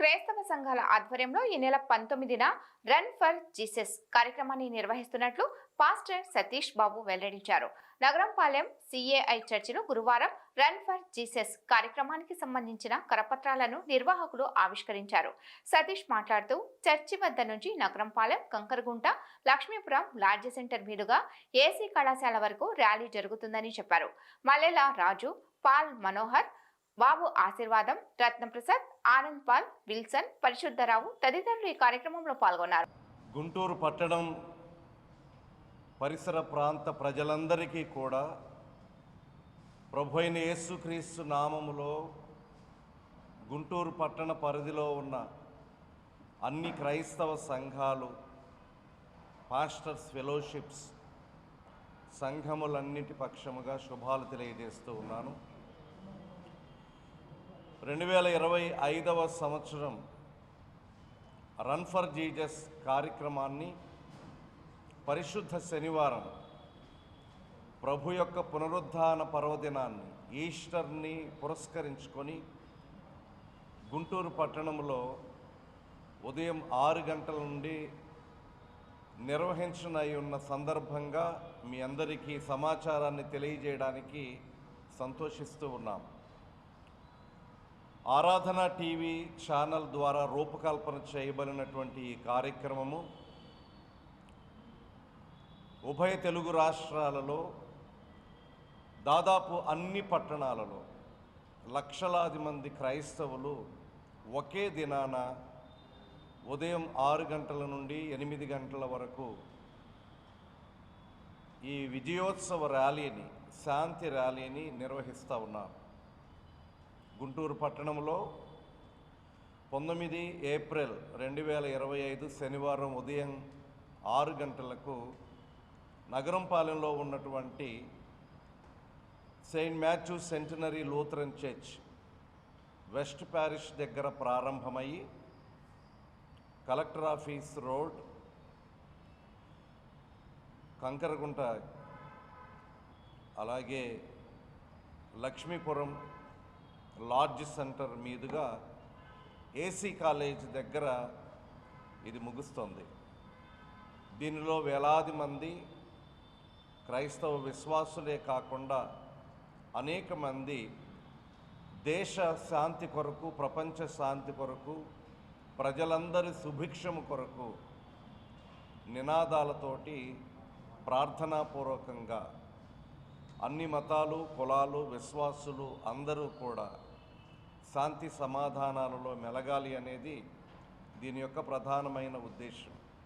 క్రైస్తవ సంఘాల ఆధ్వర్యంలో ఈ నెల పంతొమ్మిదిన రన్ ఫర్ జీసస్ కార్యక్రమాన్ని నిర్వహిస్తున్నట్లు పాస్టర్ సతీష్ బాబు వెల్లడించారు. నగరంపాలెం సిఏఐ చర్చిలో గురువారం రన్ ఫర్ జీసస్ కార్యక్రమానికి సంబంధించిన కరపత్రాలను నిర్వాహకులు ఆవిష్కరించారు. సతీష్ మాట్లాడుతూ చర్చి వద్ద నుంచి నగరంపాలెం కంకరగుంట లక్ష్మీపురం లాడ్జ్ సెంటర్ మీదుగా ఏసీ కళాశాల వరకు ర్యాలీ జరుగుతుందని చెప్పారు. మల్లెల రాజు Paul Manohar Babu Aseervadam Ratnaprasad Anand Paul Wilson Parishuddharao తదితరులు ఈ కార్యక్రమంలో పాల్గొన్నారు. గుంటూరు పట్టణం పరిసర ప్రాంత ప్రజలందరికీ కూడా ప్రభు అయిన యేసుక్రీస్తు నామములో గుంటూరు పట్టణ పరిధిలో ఉన్న అన్ని క్రైస్తవ సంఘాలు పాస్టర్స్ ఫెలోషిప్స్ సంఘములన్నిటి పక్షముగా శుభాలు తెలియజేస్తూ ఉన్నాను. రెండు వేల ఇరవై ఐదవ సంవత్సరం రన్ ఫర్ జీజస్ కార్యక్రమాన్ని పరిశుద్ధ శనివారం ప్రభు యొక్క పునరుద్ధాన పర్వదినాన్ని ఈస్టర్ని పురస్కరించుకొని గుంటూరు పట్టణంలో ఉదయం ఆరు గంటల నుండి నిర్వహించనై ఉన్న సందర్భంగా మీ అందరికీ సమాచారాన్ని తెలియజేయడానికి సంతోషిస్తూ ఉన్నాం. ఆరాధన టీవీ ఛానల్ ద్వారా రూపకల్పన చేయబడినటువంటి ఈ కార్యక్రమము ఉభయ తెలుగు రాష్ట్రాలలో దాదాపు అన్ని పట్టణాలలో లక్షలాది మంది క్రైస్తవులు ఒకే దినాన ఉదయం ఆరు గంటల నుండి ఎనిమిది గంటల వరకు ఈ విజయోత్సవ ర్యాలీని శాంతి ర్యాలీని నిర్వహిస్తూ ఉన్నారు. గుంటూరు పట్టణంలో పంతొమ్మిది ఏప్రిల్ రెండు వేల ఇరవై ఐదు శనివారం ఉదయం ఆరు గంటలకు నగరంపాలెంలో ఉన్నటువంటి saint Matthew centenary Lutheran church west parish దగ్గర ప్రారంభమయ్యి కలెక్టర్ ఆఫీస్ రోడ్ కంకరగుంట అలాగే లక్ష్మీపురం లాడ్జ్ సెంటర్ మీదుగా ఏసీ కాలేజ్ దగ్గర ఇది ముగుస్తుంది. దీనిలో వేలాది మంది క్రైస్తవ విశ్వాసులే కాకుండా అనేక మంది దేశ శాంతి కొరకు ప్రపంచ శాంతి కొరకు ప్రజలందరి సుభిక్షము కొరకు నినాదాలతోటి ప్రార్థనాపూర్వకంగా అన్ని మతాలు కులాలు విశ్వాసులు అందరూ కూడా శాంతి సమాధానాలలో మెలగాలి అనేది దీని యొక్క ప్రధానమైన ఉద్దేశం.